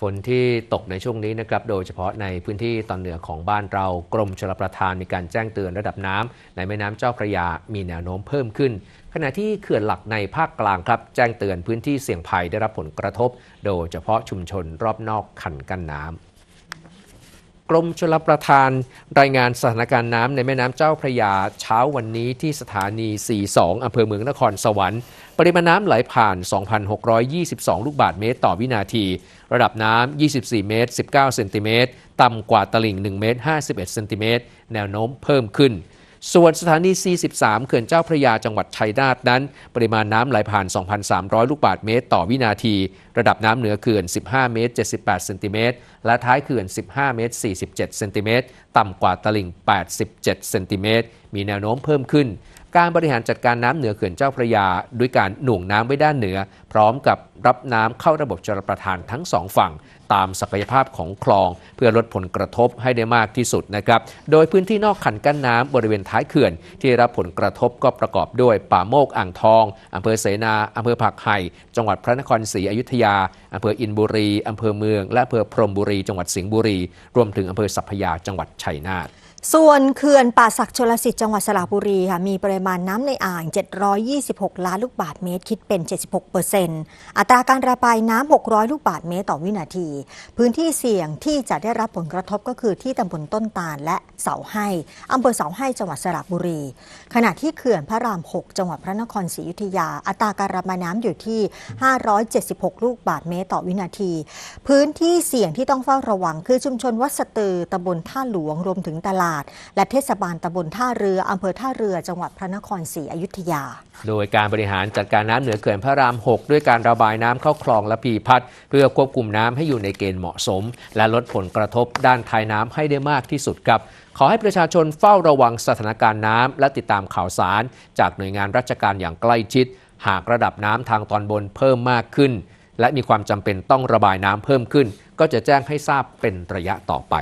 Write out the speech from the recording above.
ฝนที่ตกในช่วงนี้นะครับโดยเฉพาะในพื้นที่ตอนเหนือของบ้านเรากรมชลประทานมีการแจ้งเตือนระดับน้ำในแม่น้ำเจ้าพระยามีแนวโน้มเพิ่มขึ้น ขณะที่เขื่อนหลักในภาคกลางครับแจ้งเตือนพื้นที่เสี่ยงภัยได้รับผลกระทบ โดยเฉพาะชุมชนรอบนอกขันกั้นน้ำ กรมชลประทานรายงานสถานการณ์น้ำในแม่น้ำเจ้าพระยาเช้าวันนี้ที่สถานี 42 อำเภอเมืองนครสวรรค์ ปริมาณน้ำไหลผ่าน 2,622 ลูกบาศก์เมตรต่อวินาที ระดับน้ำ 24 เมตร 19 เซนติเมตร ต่ำกว่าตลิ่ง 1 เมตร 51 เซนติเมตร แนวโน้มเพิ่มขึ้น ส่วนสถานี 43 เขื่อนเจ้าพระยาจังหวัดชัยนาทนั้น ปริมาณน้ำไหลผ่าน 2,300 ลูกบาศก์เมตร ต่อวินาที ระดับน้ำเหนือเขื่อน 15 เมตร 78 เซนติเมตร และท้ายเขื่อน 15 เมตร 47 เซนติเมตร ต่ำกว่าตลิ่ง 87 เซนติเมตร มีแนวโน้มเพิ่มขึ้น การบริหารจัดการน้ำเหนือเขื่อนเจ้าพระยา ด้วยการหน่วงน้ำไว้ด้านเหนือ พร้อมกับรับน้ำเข้าระบบชลประทานทั้งสองฝั่ง ตามศักยภาพของคลอง เพื่อลดผลกระทบให้ได้มากที่สุดนะครับ โดยพื้นที่นอกขันกั้นน้ำบริเวณท้ายเขื่อน ที่รับผลกระทบก็ประกอบด้วยป่าโมกอ่างทองอำเภอเสนาอำเภอผักไห่จังหวัดพระนครศรีอยุธยาอำเภออินบุรีอำเภอเมือง และอำเภอพรมบุรี จังหวัดสิงห์บุรี รวมถึงอำเภอสัพพยาจังหวัดชัยนาทส่วนเขื่อนป่าศักดิ์ชลสิทธิ์จังหวัดสระบุรีค่ะมีปริมาณน้ำในอ่าง 726 ล้านลูกบาศก์เมตร คิดเป็น 76เปอร์เซ็นต์อัตราการระบายน้ำ 600 ลูกบาศก์เมตรต่อวินาที พื้นที่เสี่ยงที่จะได้รับผลกระทบก็คือที่ตำบลต้นตาลและเสาให้อำเภอเสาให้จังหวัดสระบุรี ขณะที่เขื่อนพระราม 6 จังหวัดพระนครศรีอยุธยา อัตราการระบายน้ำอยู่ที่ 576 ลูกบาศก์เมตรต่อวินาที พื้นที่เสี่ยงที่ต้องเฝ้าระวังคือชุมชนวัดสตือตำบลท่าหลวงรวมถึงตลาด และเทศบาลตำบลท่าเรืออำเภอท่าเรือจังหวัดพระนครศรีอยุธยา โดยการบริหารจัดการน้ำเหนือเขื่อนพระราม 6 ด้วยการระบายน้ำเข้าคลองและพีพัดเพื่อควบคุมน้ำให้อยู่ในเกณฑ์เหมาะสม และลดผลกระทบด้านท้ายน้ำให้ได้มากที่สุดครับขอให้ประชาชนเฝ้าระวังสถานการณ์น้ำและติดตามข่าวสาร จากหน่วยงานราชการอย่างใกล้ชิด หากระดับน้ำทางตอนบนเพิ่มมากขึ้น และมีความจำเป็นต้องระบายน้ำเพิ่มขึ้น ก็จะแจ้งให้ทราบเป็นระยะต่อไป